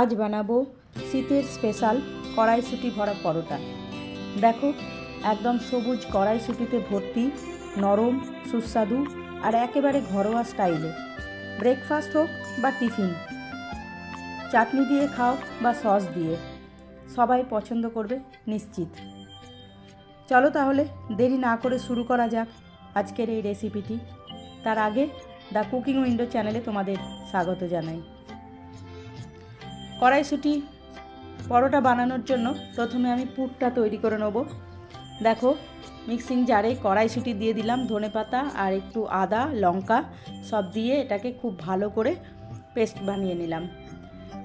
আজ বানাবো শীতের স্পেশাল কড়াইশুঁটি ভরা পরোটা। দেখো, একদম সবুজ কড়াইশুঁটিতে ভর্তি, নরম, সুস্বাদু আর একেবারে ঘরোয়া স্টাইলে। ব্রেকফাস্ট হোক বা টিফিন, চাটনি দিয়ে খাও বা সস দিয়ে, সবাই পছন্দ করবে নিশ্চিত। চলো তাহলে দেরি না করে শুরু করা যাক আজকের এই রেসিপিটি তার আগে দ্য কুকিং উইন্ডো চ্যানেলে তোমাদের স্বাগত জানাই। কড়াইশুঁটি, পরোটা বানানোর জন্য প্রথমে আমি পুরটা তৈরি করে নেব। দেখো মিক্সিং জারে কড়াইশুঁটি দিয়ে দিলাম ধনেপাতা আর একটু আদা, লঙ্কা সব দিয়ে এটাকে খুব ভালো করে পেস্ট বানিয়ে নিলাম।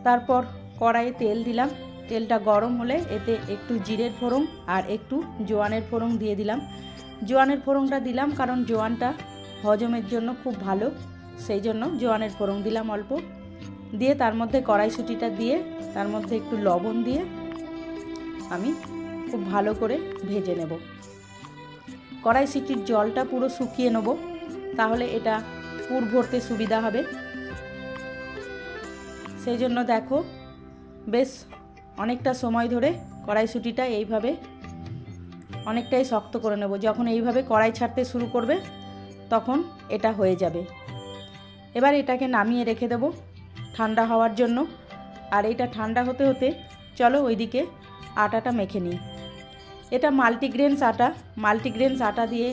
তারপর কড়াইয়ে তেল দিলাম। তেলটা গরম হলে এতে একটু জিরের ফোড়ন আর একটু জোয়ানের ফোড়ন দিয়ে দিলাম। জোয়ানের ফোড়নটা দিলাম কারণ জোয়ানটা হজমের জন্য খুব ভালো, সেই জন্য জোয়ানের ফোড়ন দিলাম অল্প। দিয়ে তার মধ্যে কড়াইশুঁটিটা দিয়ে, তার মধ্যে একটু লবণ দিয়ে আমি খুব ভালো করে ভেজে নেব। কড়াইশুঁটির জলটা পুরো শুকিয়ে নেব, তাহলে এটা পুর ভরতে সুবিধা হবে। সেই জন্য দেখো, বেশ অনেকটা সময় ধরে কড়াইশুঁটিটা এইভাবে অনেকটাই শক্ত করে নেব। যখন এইভাবে কড়াই ছাড়তে শুরু করবে, তখন এটা হয়ে যাবে। এবার এটাকে নামিয়ে রেখে দেব। ঠান্ডা হওয়ার জন্য। আর এটা ঠান্ডা হতে হতে চলো ওইদিকে আটাটা মেখে নিই। এটা মাল্টিগ্রেনস আটা। মাল্টিগ্রেনস আটা দিয়ে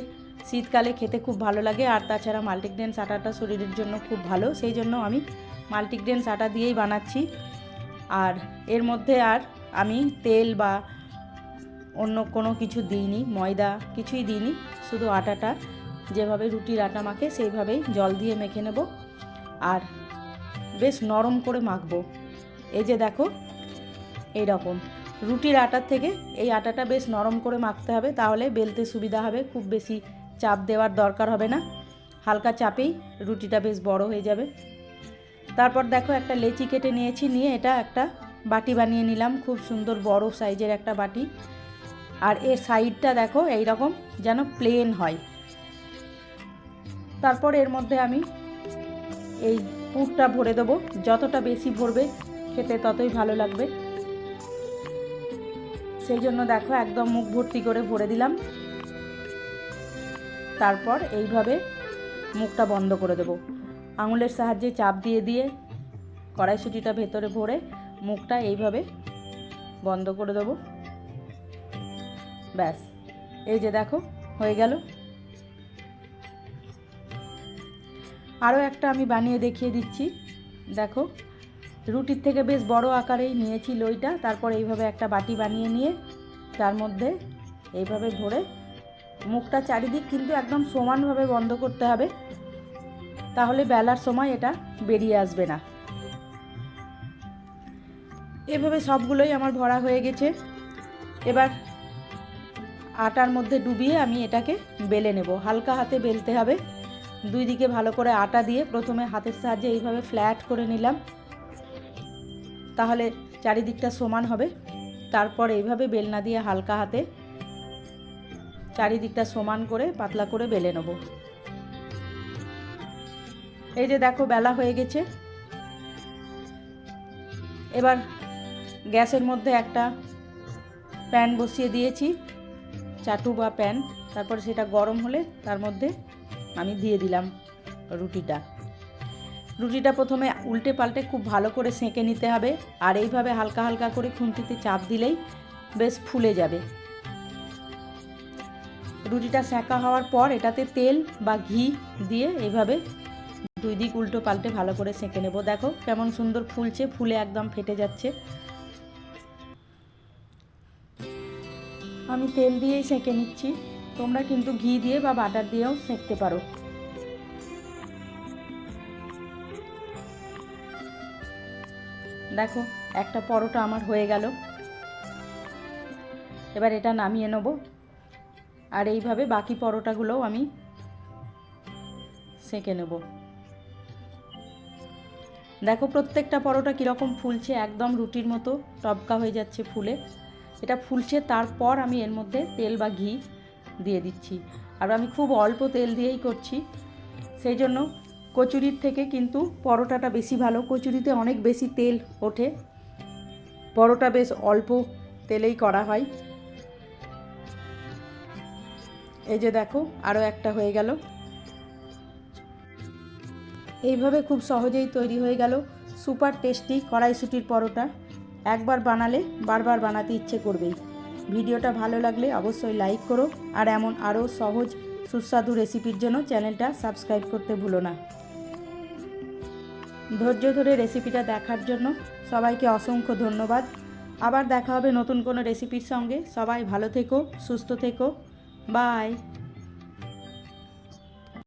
শীতকালে খেতে খুব ভালো লাগে। আর তাছাড়া মাল্টিগ্রেনস আটাটা শরীরের জন্য খুব ভালো। সেই জন্য আমি মাল্টিগ্রেনস আটা দিয়েই বানাচ্ছি। আর এর মধ্যে আর আমি তেল বা অন্য কোনো কিছু দিইনি, ময়দা কিছুই দিইনি। শুধু আটাটা যেভাবে রুটির আটা মাখে সেইভাবেই জল দিয়ে মেখে নেব। আর বেশ নরম করে মাখবো। এই যে দেখো এই রকম রুটির আটার থেকে এই আটাটা বেশ নরম করে মাখতে হবে, তাহলে বেলতে সুবিধা হবে, খুব বেশি চাপ দেওয়ার দরকার হবে না। হালকা চাপেই রুটিটা বেশ বড় হয়ে যাবে। তারপর দেখো একটা লেচি কেটে নিয়েছি, নিয়ে এটা একটা বাটি বানিয়ে নিলাম, খুব সুন্দর বড় সাইজের একটা বাটি। আর এর সাইডটা দেখো এই রকম যেন প্লেন হয়। তারপর এর মধ্যে আমি এই পুরটা ভরে দেবো। যতটা বেশি ভরবে, খেতে ততই ভালো লাগবে। সেই জন্য দেখো, একদম মুখ ভর্তি করে ভরে দিলাম। তারপর এইভাবে মুখটা বন্ধ করে দেবো। আঙুলের সাহায্যে চাপ দিয়ে দিয়ে কড়াইশুটিটা ভেতরে ভরে মুখটা এইভাবে বন্ধ করে দেবো। ব্যাস, এই যে দেখো, হয়ে গেল। আরও একটা আমি বানিয়ে দেখিয়ে দিচ্ছি। দেখো, রুটির থেকে বেশ বড় আকারেই নিয়েছি লইটা। তারপর এইভাবে একটা বাটি বানিয়ে নিয়ে তার মধ্যে এইভাবে ভরে মুখটা চারিদিক কিন্তু একদম সমানভাবে বন্ধ করতে হবে। তাহলে বেলার সময় এটা বেরিয়ে আসবে না। এভাবে সবগুলোই আমার ভরা হয়ে গেছে। এবার আটার মধ্যে ডুবিয়ে আমি এটাকে বেলে নেব। হালকা হাতে বেলতে হবে। দুই দিকে ভালো করে আটা দিয়ে প্রথমে হাতের সাহায্যে এইভাবে ফ্ল্যাট করে নিলাম। তাহলে চারিদিকটা সমান হবে। তারপর এইভাবে বেলনা দিয়ে হালকা হাতে চারিদিকটা সমান করে পাতলা করে বেলে নেব। এই যে দেখো বেলা হয়ে গেছে। এবার গ্যাসের মধ্যে একটা প্যান বসিয়ে দিয়েছি, চাটু বা প্যান। তারপর সেটা গরম হলে তার মধ্যে আমি দিয়ে দিলাম রুটিটা। রুটিটা প্রথমে উল্টে পাল্টে খুব ভালো করে সেঁকে নিতে হবে আর এইভাবে হালকা হালকা করে খুন্তিতে চাপ দিলেই বেশ ফুলে যাবে। রুটিটা সেঁকা হওয়ার পর এটাতে তেল বা ঘি দিয়ে এইভাবে দুই দিক উল্টো পাল্টে ভালো করে সেঁকে নেব। দেখো কেমন সুন্দর ফুলছে, ফুলে একদম ফেটে যাচ্ছে। আমি তেল দিয়েই সেঁকে নিচ্ছি। তোমরা কিন্তু ঘি দিয়ে বা বাটার দিয়েও সেঁকতে পারো। দেখো, একটা পরোটা আমার হয়ে গেল। এবার এটা নামিয়ে নেব। আর এইভাবে বাকি পরোটাগুলোও আমি সেঁকে নেব। দেখো, প্রত্যেকটা পরোটা কীরকম ফুলছে, একদম রুটির মতো টপকা হয়ে যাচ্ছে ফুলে। এটা ফুলছে তারপর আমি এর মধ্যে তেল বা ঘি দিয়ে দিচ্ছি। আর আমি খুব অল্প তেল দিয়েই করছি। সেই জন্য কচুরির থেকে কিন্তু পরোটাটা বেশি ভালো। কচুরিতে অনেক বেশি তেল ওঠে। পরোটা বেশ অল্প তেলেই করা হয়। এই যে দেখো আরও একটা হয়ে গেল। এইভাবে খুব সহজেই তৈরি হয়ে গেল। সুপার টেস্টি কড়াইশুটির পরোটা। একবার বানালে বারবার বানাতে ইচ্ছে করবেই। ভিডিওটা ভালো লাগলে অবশ্যই লাইক করো আর এমন আরও সহজ, সুস্বাদু রেসিপির জন্য চ্যানেলটা সাবস্ক্রাইব করতে ভুলো না। ধৈর্য ধরে রেসিপিটা দেখার জন্য সবাইকে অসংখ্য ধন্যবাদ। আবার দেখা হবে নতুন কোনো রেসিপির সঙ্গে। সবাই ভালো থেকো, সুস্থ থেকো। বাই।